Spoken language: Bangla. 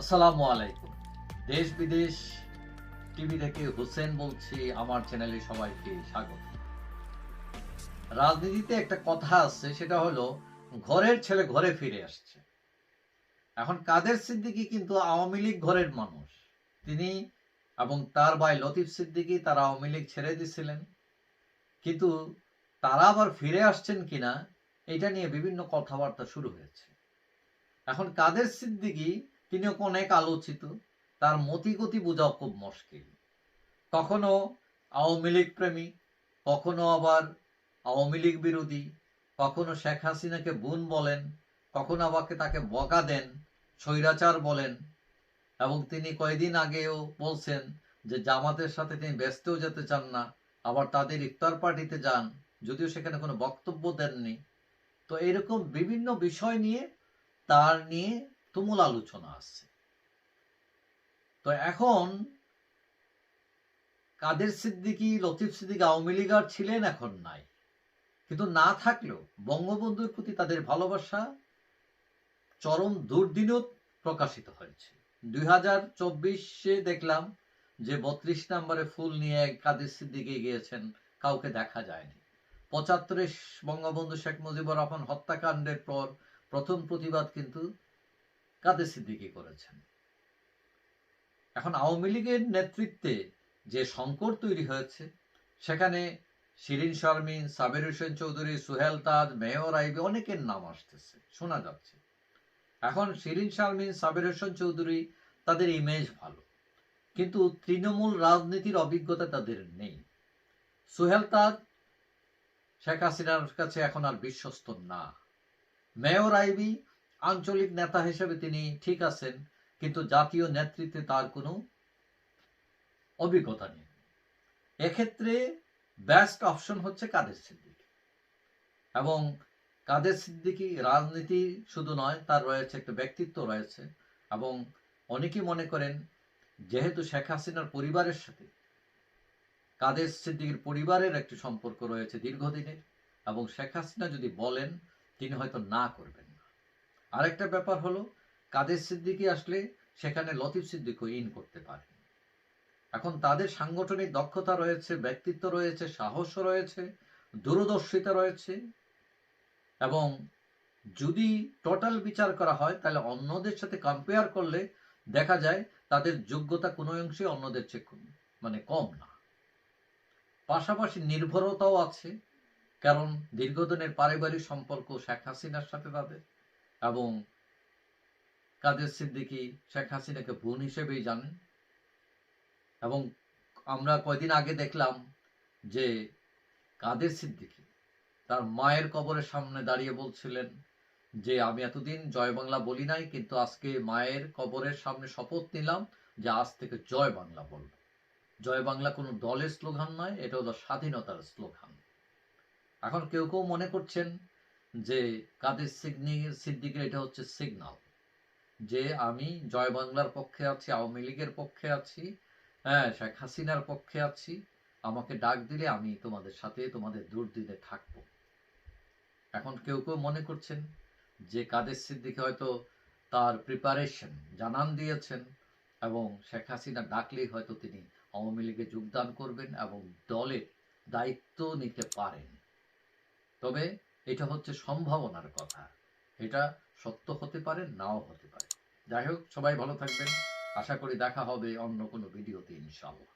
আসসালামু আলাইকুম। দেশ বিদেশ টিভি থেকে হোসেন বলছি, আমার চ্যানেলে সবাইকে স্বাগত। রাজনীতিতে একটা কথা আছে, সেটা হলো ঘরের ছেলে ঘরে ফিরে আসছে। এখন কাদের সিদ্দিকি কিন্তু আওয়ামী লীগ ঘরের মানুষ। তিনি এবং তার ভাই লতিফ সিদ্দিকি তারা আওয়ামী লীগ ছেড়ে দিছিলেন। কিন্তু তারা আবার ফিরে আসছেন কিনা, এটা নিয়ে বিভিন্ন কথাবার্তা শুরু হয়েছে। এখন কাদের সিদ্দিকি তিনিও অনেক আলোচিত, তার মতিগতি বোঝাও খুব মুশকিল। কখনো আওয়ামী লীগ প্রেমী, কখনো আবার আওয়ামী লীগ বিরোধী, কখনো শেখ হাসিনাকে বোন বলেন, কখনো আবারকে তাকে বকা দেন, স্বৈরাচার বলেন। এবং তিনি কয়েকদিন আগেও বলছেন যে জামাতের সাথে তিনি ব্যস্তও যেতে চান না, আবার তাদের ইফতার পার্টিতে যান, যদিও সেখানে কোনো বক্তব্য দেননি। তো এরকম বিভিন্ন বিষয় নিয়ে, তার নিয়ে তুমুল আলোচনা আসছে। তো এখন কাদের সিদ্দিকী, লতিফ সিদ্দিক আওয়ামী লীগ আর ছিলেন এখন নাই। কিন্তু না থাকলেও বঙ্গবন্ধুর প্রতি তাদের ভালোবাসা চরম দুর্দিনও প্রকাশিত হয়েছে। দুই হাজার চব্বিশে দেখলাম যে বত্রিশ নম্বরে ফুল নিয়ে কাদের সিদ্দিকে গিয়েছেন, কাউকে দেখা যায়নি। পঁচাত্তরে বঙ্গবন্ধু শেখ মুজিবুর রহমান হত্যাকাণ্ডের পর প্রথম প্রতিবাদ কিন্তু কাদের সিদ্দিকি করেছেন? এখন আওয়ামী লীগের নেতৃত্বে যে সংকট তৈরি হয়েছে, সেখানে শিরিন শারমিন সাবের হোসেন চৌধুরী, সুহেল তাজ, মেয়র আইবি, অনেকের নাম আসতেছে, শোনা যাচ্ছে। এখন শিরিন শারমিন সাবের হোসেন চৌধুরী, তাদের ইমেজ ভালো, কিন্তু তৃণমূল রাজনীতির অভিজ্ঞতা তাদের নেই। সুহেল তাজ, শেখ হাসিনার কাছে এখন আর বিশ্বস্ত না। মেয়র আইবি আঞ্চলিক নেতা হিসেবে তিনি ঠিক আছেন, কিন্তু জাতীয় নেতৃত্বে তার কোনো অভিজ্ঞতা নেই। এক্ষেত্রে বেস্ট অপশন হচ্ছে কাদের সিদ্দিকি। এবং কাদের সিদ্দিকি রাজনীতি শুধু নয়, তার রয়েছে একটা ব্যক্তিত্ব রয়েছে। এবং অনেকেই মনে করেন, যেহেতু শেখ হাসিনার পরিবারের সাথে কাদের সিদ্দিকির পরিবারের একটি সম্পর্ক রয়েছে দীর্ঘদিনের, এবং শেখ হাসিনা যদি বলেন, তিনি হয়তো না করবেন। আরেকটা ব্যাপার হলো, কাদের সিদ্দিকি আসলে সেখানে লতিফ সিদ্দিকও ইন করতে পারে এখন তাদের সাংগঠনিক দক্ষতা রয়েছে, ব্যক্তিত্ব রয়েছে, সাহস রয়েছে, দূরদর্শিতা রয়েছে এবং যদি টোটাল বিচার করা হয়, তাহলে অন্যদের সাথে কম্পেয়ার করলে দেখা যায় তাদের যোগ্যতা কোনো অংশে অন্যদের চেয়ে মানে কম না। পাশাপাশি নির্ভরতাও আছে, কারণ দীর্ঘদিনের পারিবারিক সম্পর্ক শেখ হাসিনার সাথে তাদের। এবং কাদের সিদ্দিকি শেখ হাসিনাকে বোন হিসেবেই জানেন। এবং আমরা কয়দিন আগে দেখলাম যে কাদের সিদ্দিকি তার মায়ের কবরের সামনে দাঁড়িয়ে বলছিলেন যে, আমি এতদিন জয় বাংলা বলি নাই, কিন্তু আজকে মায়ের কবরের সামনে শপথ নিলাম যে আজ থেকে জয় বাংলা বলব। জয় বাংলা কোনো দলের স্লোগান নয় এটা হলো স্বাধীনতার স্লোগান। এখন কেউ কেউ মনে করছেন যে কাদের সিগনি, সিদ্দিকের এটা হচ্ছে সিগনাল যে আমি জয় বাংলার পক্ষে আছি, আওয়ামী লীগের পক্ষে আছি হ্যাঁ শেখ হাসিনার পক্ষে আছি, আমাকে ডাক দিলে আমি তোমাদের সাথে, তোমাদের দুর্দিনে থাকব। এখন কেউ কেউ মনে করছেন যে কাদের সিদ্দিকে হয়তো তার প্রিপারেশন জানান দিয়েছেন এবং শেখ হাসিনা ডাকলেই হয়তো তিনি আওয়ামী লীগে যোগদান করবেন এবং দলের দায়িত্ব নিতে পারেন। তবে এটা হচ্ছে সম্ভাবনার কথা। এটা সত্য হতে পারে, নাও হতে পারে। যাই হোক, সবাই ভালো থাকবেন। আশা করি দেখা হবে অন্য কোনো ভিডিওতে, ইনশাআল্লাহ।